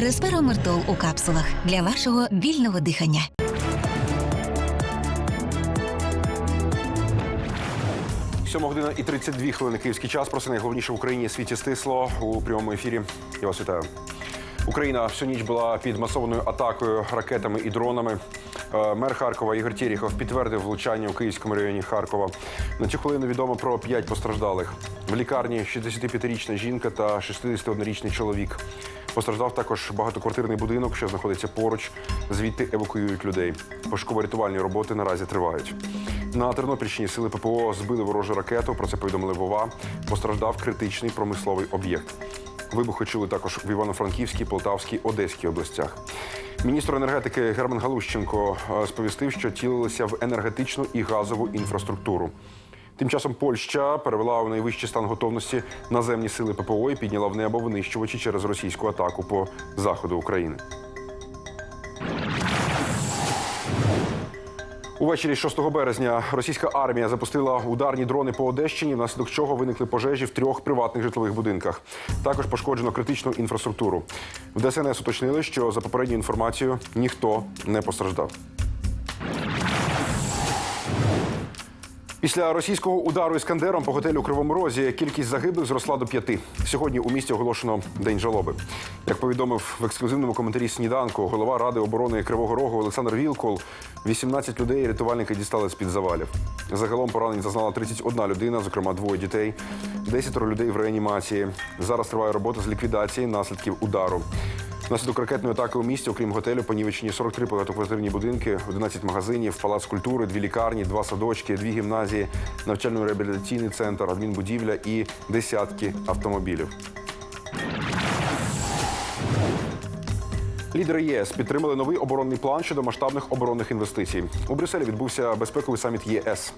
Респиромертол у капсулах для вашого вільного дихання. Сьома година і 32 хвилини київський час. Про це найголовніше в Україні світі стисло у прямому ефірі. Я вас вітаю. Україна всю ніч була під масованою атакою ракетами і дронами. Е, Мер Харкова Ігор Тєріхов підтвердив влучання у київському районі Харкова. На цю хвилину відомо про п'ять постраждалих. В лікарні 65-річна жінка та 61-річний чоловік. Постраждав також багатоквартирний будинок, що знаходиться поруч. Звідти евакуюють людей. Пошуково-рятувальні роботи наразі тривають. На Тернопільщині сили ППО збили ворожу ракету. Про це повідомили Вова. Постраждав критичний промисловий об'єкт. Вибухи чули також в Івано-Франківській, Полтавській, Одеській областях. Міністр енергетики Герман Галущенко е, сповістив, що цілилися в енергетичну і газову інфраструктуру. Тим часом Польща перевела у найвищий стан готовності наземні сили ППО і підняла в небо винищувачі через російську атаку по заходу України. Увечері 6 березня російська армія запустила ударні дрони по Одещині, внаслідок чого виникли пожежі в трьох приватних житлових будинках. Також пошкоджено критичну інфраструктуру. В ДСНС уточнили, що за попередньою інформацією ніхто не постраждав. Після російського удару іскандером по готелю Кривому Розі кількість загиблих зросла до п'яти. Сьогодні у місті оголошено день жалоби. Як повідомив в ексклюзивному коментарі сніданку голова ради оборони Кривого Рогу Олександр Вілкол, 18 людей рятувальники дістали з під завалів. Загалом поранень зазнала 31 людина, зокрема двоє дітей, 10 людей в реанімації. Зараз триває робота з ліквідації наслідків удару. Внаслідок ракетної атаки у місті, окрім готелю, понівечені 43 багатоквартирні будинки, 11 магазинів, палац культури, дві лікарні, два садочки, дві гімназії, навчально-реабілітаційний центр, адмінбудівля і десятки автомобілів. Лідери ЄС підтримали новий оборонний план щодо масштабних оборонних інвестицій. У Брюсселі відбувся безпековий саміт ЄС.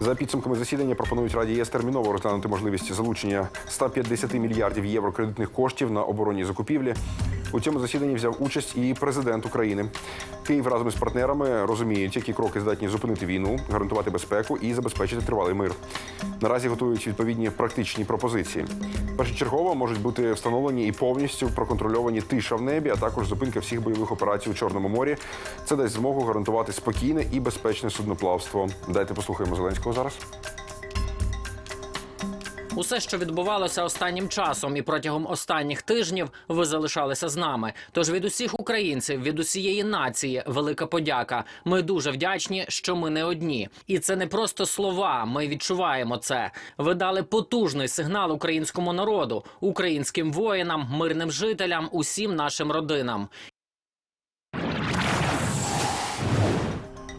За підсумками засідання пропонують Раді ЄС терміново розглянути можливість залучення 150 мільярдів євро кредитних коштів на оборонні закупівлі. У цьому засіданні взяв участь і президент України. Київ разом із партнерами розуміють, які кроки здатні зупинити війну, гарантувати безпеку і забезпечити тривалий мир. Наразі готують відповідні практичні пропозиції. Першочергово можуть бути встановлені і повністю проконтрольовані тиша в небі, а також зупинка всіх бойових операцій у Чорному морі. Це дасть змогу гарантувати спокійне і безпечне судноплавство. Дайте послухаємо Зеленського зараз. Усе, що відбувалося останнім часом і протягом останніх тижнів, ви залишалися з нами. Тож від усіх українців, від усієї нації, велика подяка. Ми дуже вдячні, що ми не одні. І це не просто слова. Ми відчуваємо це. Ви дали потужний сигнал українському народу, українським воїнам, мирним жителям, усім нашим родинам.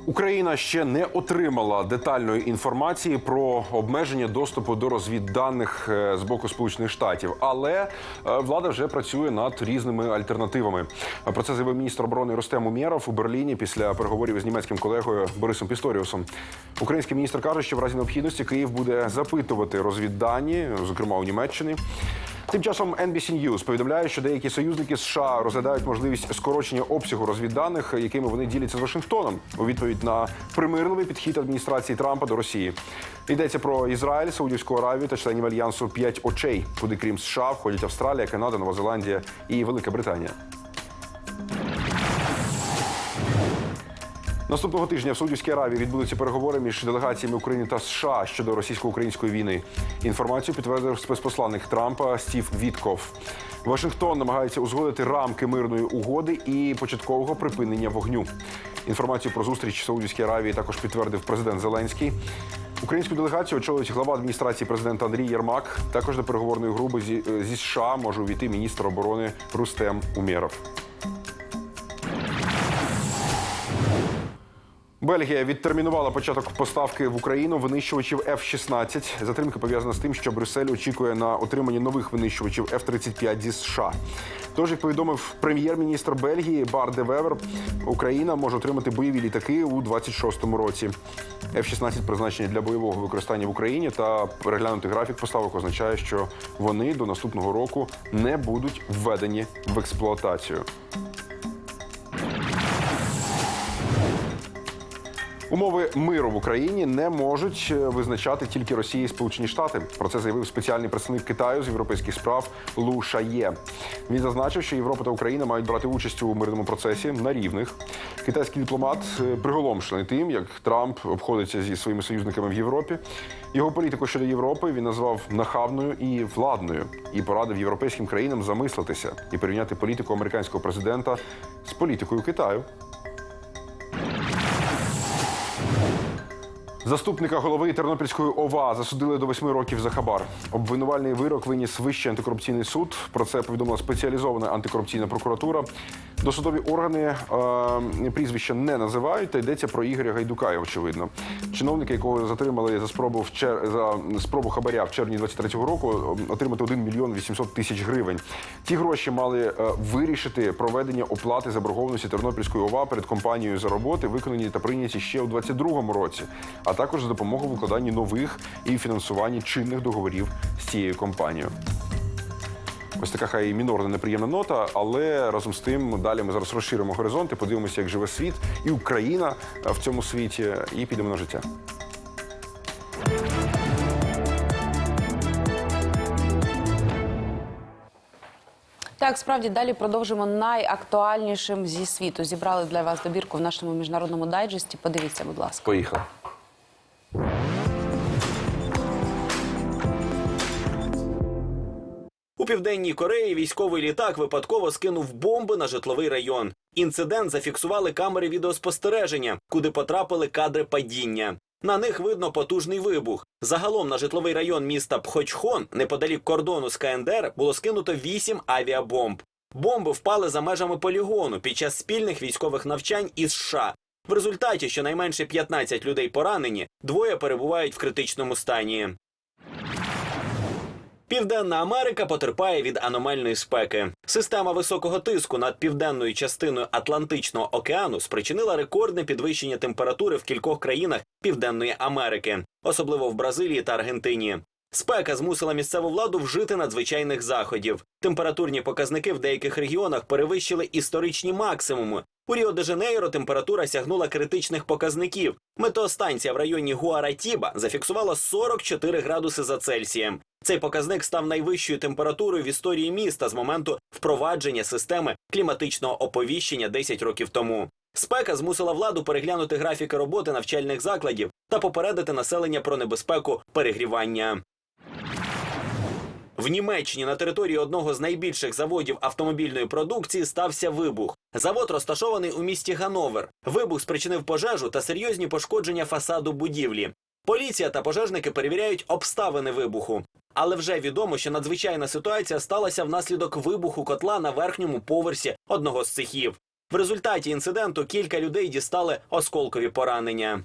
Україна ще не отримала детальної інформації про обмеження доступу до розвідданих е, з боку Сполучених Штатів, але е, влада вже працює над різними альтернативами. Про це заявив міністр оборони Ростем Умєров у Берліні після переговорів з німецьким колегою Борисом Пісторіусом. Український міністр каже, що в разі необхідності Київ буде запитувати розвіддані, зокрема у Німеччині. Тим часом NBC News повідомляє, що деякі союзники США розглядають можливість скорочення обсягу розвідданих, якими вони діляться з Вашингтоном у відповідь на примирливий підхід адміністрації Трампа до Росії. Йдеться про Ізраїль, Саудівську Аравію та членів альянсу «П'ять очей, куди крім США входять Австралія, Канада, Нова Зеландія і Велика Британія. Наступного тижня в Саудівській Аравії відбудуться переговори між делегаціями України та США щодо російсько-української війни. Інформацію підтвердив спецпосланник Трампа Стів Вітков. Вашингтон намагається узгодити рамки мирної угоди і початкового припинення вогню. Інформацію про зустріч в Саудівській Аравії також підтвердив президент Зеленський. Українську делегацію очолюють глава адміністрації президента Андрій Єрмак. Також до переговорної групи зі, зі США може увійти міністр оборони Рустем Умєров. Бельгія відтермінувала початок поставки в Україну винищувачів F-16. Затримка пов'язана з тим, що Брюссель очікує на отримання нових винищувачів F-35 зі США. Тож, як повідомив прем'єр-міністр Бельгії Бар де Вевер, Україна може отримати бойові літаки у 26-му році. F-16 призначені для бойового використання в Україні та переглянутий графік поставок означає, що вони до наступного року не будуть введені в експлуатацію. Умови миру в Україні не можуть е, визначати тільки Росія і Сполучені Штати. Про це заявив спеціальний представник Китаю з європейських справ Лу Шає. Він зазначив, що Європа та Україна мають брати участь у мирному процесі на рівних. Китайський дипломат е, приголомшений тим, як Трамп обходиться зі своїми союзниками в Європі. Його політику щодо Європи він назвав нахабною і владною і порадив європейським країнам замислитися і порівняти політику американського президента з політикою Китаю. Заступника голови Тернопільської ОВА засудили до восьми років за хабар. Обвинувальний вирок виніс Вищий антикорупційний суд. Про це повідомила спеціалізована антикорупційна прокуратура. Досудові органи е, прізвища не називають, та йдеться про Ігоря Гайдука, очевидно. Чиновника, якого затримали за спробу в чер... за спробу хабаря в червні 23-го року, отримати 1 мільйон 800 тисяч гривень. Ті гроші мали е, вирішити проведення оплати заборгованості Тернопільської ОВА перед компанією за роботи, виконані та прийняті ще у 22-му році, а також за допомогою викладанні нових і фінансуванні чинних договорів з цією компанією. Ось така хай і мінорна неприємна нота, але разом з тим далі ми зараз розширимо горизонти, подивимося, як живе світ і Україна е, в цьому світі, і підемо на життя. Так, справді далі продовжимо найактуальнішим зі світу. Зібрали для вас добірку в нашому міжнародному дайджесті. Подивіться, будь ласка. Поїхали. У південній Кореї військовий літак випадково скинув бомби на житловий район. Інцидент зафіксували камери відеоспостереження, куди потрапили кадри падіння. На них видно потужний вибух. Загалом на житловий район міста Пхочхон, неподалік кордону з КНДР, було скинуто вісім авіабомб. Бомби впали за межами полігону під час спільних військових навчань із США. В результаті щонайменше 15 людей поранені, двоє перебувають в критичному стані. Південна Америка потерпає від аномальної спеки. Система високого тиску над південною частиною Атлантичного океану спричинила рекордне підвищення температури в кількох країнах Південної Америки, особливо в Бразилії та Аргентині. Спека змусила місцеву владу вжити надзвичайних заходів. Температурні показники в деяких регіонах перевищили історичні максимуми. У Ріо-де-Жанейро температура сягнула критичних показників. Метеостанція в районі Гуаратіба зафіксувала 44 градуси за Цельсієм. Цей показник став найвищою температурою в історії міста з моменту впровадження системи кліматичного оповіщення 10 років тому. Спека змусила владу переглянути графіки роботи навчальних закладів та попередити населення про небезпеку перегрівання. В Німеччині на території одного з найбільших заводів автомобільної продукції стався вибух. Завод розташований у місті Гановер. Вибух спричинив пожежу та серйозні пошкодження фасаду будівлі. Поліція та пожежники перевіряють обставини вибуху. Але вже відомо, що надзвичайна ситуація сталася внаслідок вибуху котла на верхньому поверсі одного з цехів. В результаті інциденту кілька людей дістали осколкові поранення.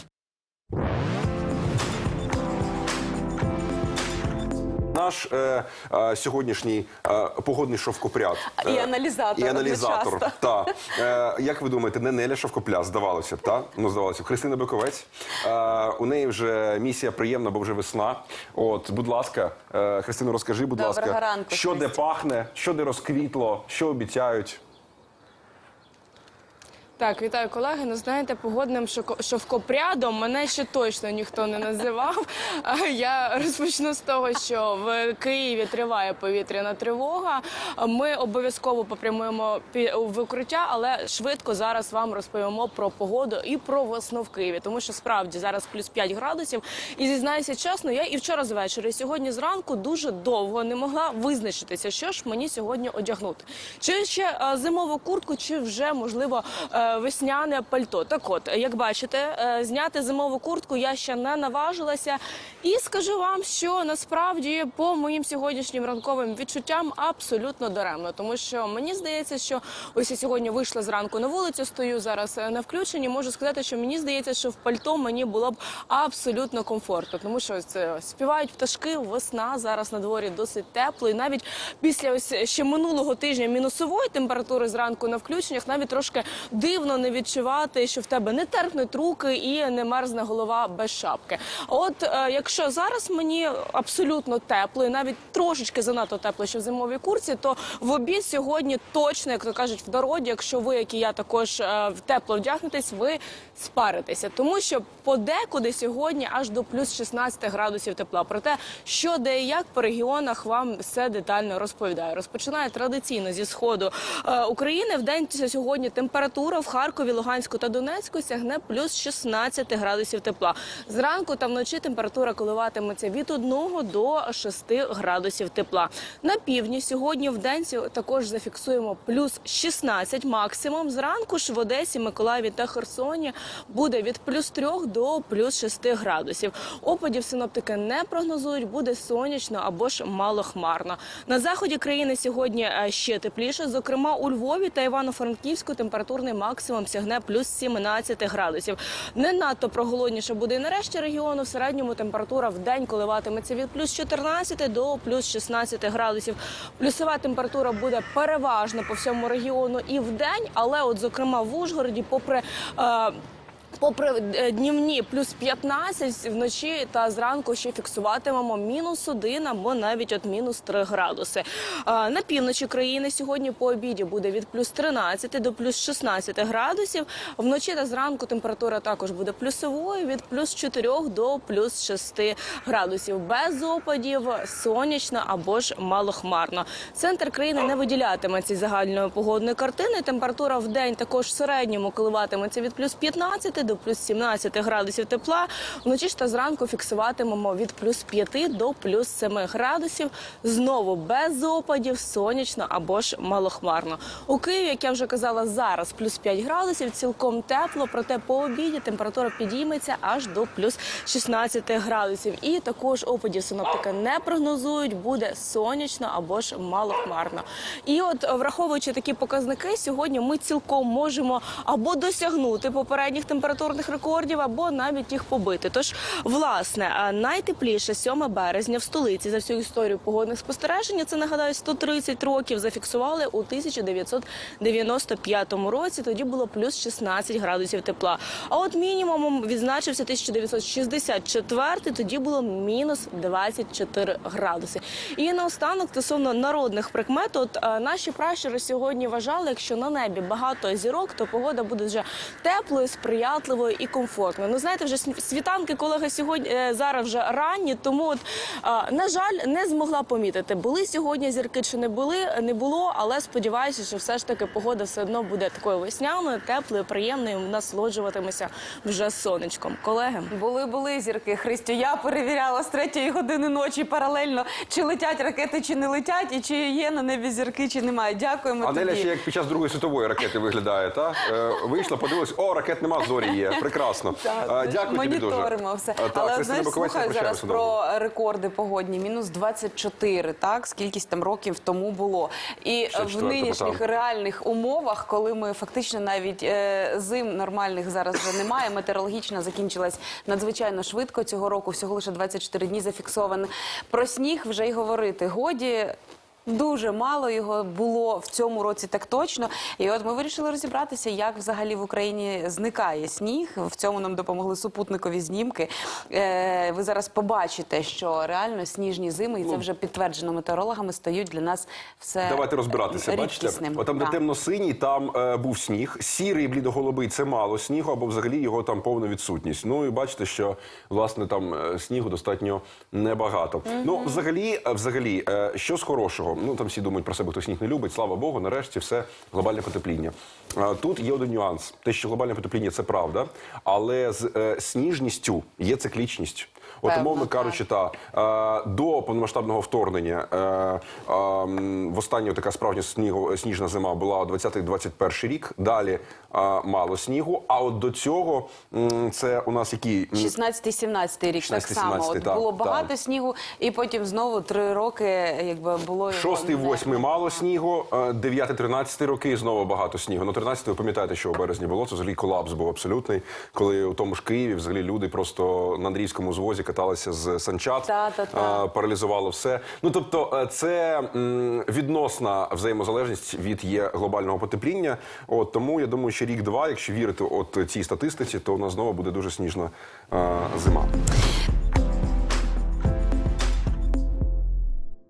Наш е, е, сьогоднішній е, погодний шовкопряд. І Е, аналізатор І аналізатор. Та. Е, як ви думаєте, не Неля Шовкопля, здавалося б, та? Ну, здавалося б. Христина Биковець. Е, у неї вже місія приємна, бо вже весна. От, будь ласка, е, Христина, розкажи, будь Доброго ласка, ранку, що де пахне, що де розквітло, що обіцяють. Так, вітаю колеги. Ну знаєте, погодним шовкопрядом мене ще точно ніхто не називав. Я розпочну з того, що в Києві триває повітряна тривога. Ми обов'язково попрямуємо в укриття, але швидко зараз вам розповімо про погоду і про весну в Києві, тому що справді зараз плюс 5 градусів. І зізнаюся чесно, я і вчора з вечора, і сьогодні зранку дуже довго не могла визначитися, що ж мені сьогодні одягнути. Чи ще е, зимову куртку, чи вже можливо е, весняне пальто. Так от, як бачите, е, зняти зимову куртку я ще не наважилася. І скажу вам, що насправді по моїм сьогоднішнім ранковим відчуттям абсолютно даремно, тому що мені здається, що ось я сьогодні вийшла зранку на вулицю, стою зараз е, на включенні. Можу сказати, що мені здається, що в пальто мені було б абсолютно комфортно, тому що ось це співають пташки, весна зараз на дворі досить тепло. І навіть після ось ще минулого тижня мінусової температури зранку на включеннях навіть трошки дивно. Дивно не відчувати, що в тебе не терпнуть руки і не мерзне голова без шапки. От е, якщо зараз мені абсолютно тепло, і навіть трошечки занадто тепло, що в зимовій курці, то в обід сьогодні точно, як то кажуть, в дорогі, якщо ви, як і я, також е, в тепло вдягнетесь, ви спаритеся, тому що подекуди сьогодні аж до плюс 16 градусів тепла. Проте, що де і як по регіонах вам все детально розповідаю. Розпочинаю традиційно зі сходу е, України. В день сьогодні температура в Харкові, Луганську та Донецьку сягне плюс 16 градусів тепла. Зранку та вночі температура коливатиметься від 1 до 6 градусів тепла. На півдні сьогодні в день також зафіксуємо плюс 16 максимум. Зранку ж в Одесі, Миколаєві та Херсоні буде від плюс 3 до плюс 6 градусів. Опадів синоптики не прогнозують, буде сонячно або ж малохмарно. На заході країни сьогодні е, ще тепліше. Зокрема, у Львові та Івано-Франківську температурний максимум сягне плюс 17 градусів. Не надто проголодніше буде і нарешті регіону. В середньому температура в день коливатиметься від плюс 14 до плюс 16 градусів. Плюсова температура буде переважно по всьому регіону і в день, але от зокрема в Ужгороді, попри е, Попри е, днівні плюс 15 вночі та зранку ще фіксуватимемо мінус 1 або навіть от мінус 3 градуси. На півночі країни сьогодні по обіді буде від плюс 13 до плюс 16 градусів. Вночі та зранку температура також буде плюсовою від плюс 4 до плюс 6 градусів. Без опадів, сонячно або ж малохмарно. Центр країни не виділятиметься із загальної погодної картини. Температура в день також в середньому коливатиметься від плюс 15 до плюс 17 градусів тепла. Вночі ж та зранку фіксуватимемо від плюс 5 до плюс 7 градусів. Знову без опадів, сонячно або ж малохмарно. У Києві, як я вже казала, зараз плюс 5 градусів, цілком тепло. Проте по обіді температура підійметься аж до плюс 16 градусів. І також опадів синоптики не прогнозують. Буде сонячно або ж малохмарно. І от враховуючи такі показники, сьогодні ми цілком можемо або досягнути попередніх температурних рекордів, або навіть їх побити. Тож, власне, найтепліше 7 березня в столиці за всю історію погодних спостережень. Це нагадаю 130 років. Зафіксували у 1995 році. Тоді було плюс 16 градусів тепла. А от мінімумом відзначився 1964, Тоді було мінус 24 градуси. І наостанок стосовно народних прикмет, от наші пращури сьогодні вважали, якщо на небі багато зірок, то погода буде вже теплою, сприятливою і комфортною. Ну знаєте, вже світанки, колеги, сьогодні е, зараз вже ранні, тому от на жаль, не змогла помітити, були сьогодні зірки чи не були, не було, але сподіваюся, що все ж таки погода все одно буде такою весняною, теплою, приємною. Насолоджуватимося вже сонечком. Колеги. Були були зірки. Христю, я перевіряла з третьої години ночі паралельно, чи летять ракети, чи не летять, і чи є на небі зірки, чи немає. Дякуємо А Неля тобі. ще як під час Другої світової ракети виглядає, та? Е, Вийшла, подивилась, о, ракет нема, зорі є. Прекрасно. Так, Дякую тобі дуже. моніторимо все. Так, Але знаєш, слухай зараз про рекорди погодні. Мінус 24, так? Скількись там років тому було. І в нинішніх реальних умовах, коли ми фактично навіть е, зим нормальних зараз вже немає, метеорологічна закінчилась надзвичайно швидко цього року, всього лише 24 дні зафіксовано. Про сніг вже й говорити годі. Дуже мало його було в цьому році так точно. І от ми вирішили розібратися, як взагалі в Україні зникає сніг. В цьому нам допомогли супутникові знімки. Е, ви зараз побачите, що реально сніжні зими, і це вже підтверджено метеорологами, стають для нас все Давайте розбиратися. Бачите, рідкісним. От там, де Да. темно-синій, там е, був сніг. Сірий, блідоголубий це мало снігу, або взагалі його там повна відсутність. Ну і бачите, що власне там е, снігу достатньо небагато. Ну, взагалі, е, взагалі, е, що з хорошого? Ну там всі думають про себе, хто сніг не любить. Слава Богу, нарешті все глобальне потепління. Тут є один нюанс: те, що глобальне потепління це правда, але з е, сніжністю є циклічність. От, умовно кажучи, та е, до повномасштабного вторгнення е, е, м, востаннє така справжня снігу, сніжна зима була 20-21 рік. Далі е, мало снігу. А от до цього це у нас які м, 16-17 рік так само. От було багато снігу, і потім знову три роки, якби було його Шостий, не- восьмий мало снігу, е, дев'ятий, тринадцятий роки знову багато снігу. Ну, тринадцятий, ви пам'ятаєте, що у березні було. Це взагалі колапс був абсолютний, коли у тому ж Києві взагалі люди просто на Андрійському звозі каталися з санчат, Та-та-та. а, паралізувало все. Ну тобто, е, це м, відносна взаємозалежність від є глобального потепління. От тому я думаю, що рік-два, якщо вірити от цій статистиці, то у нас знову буде дуже сніжна е, зима.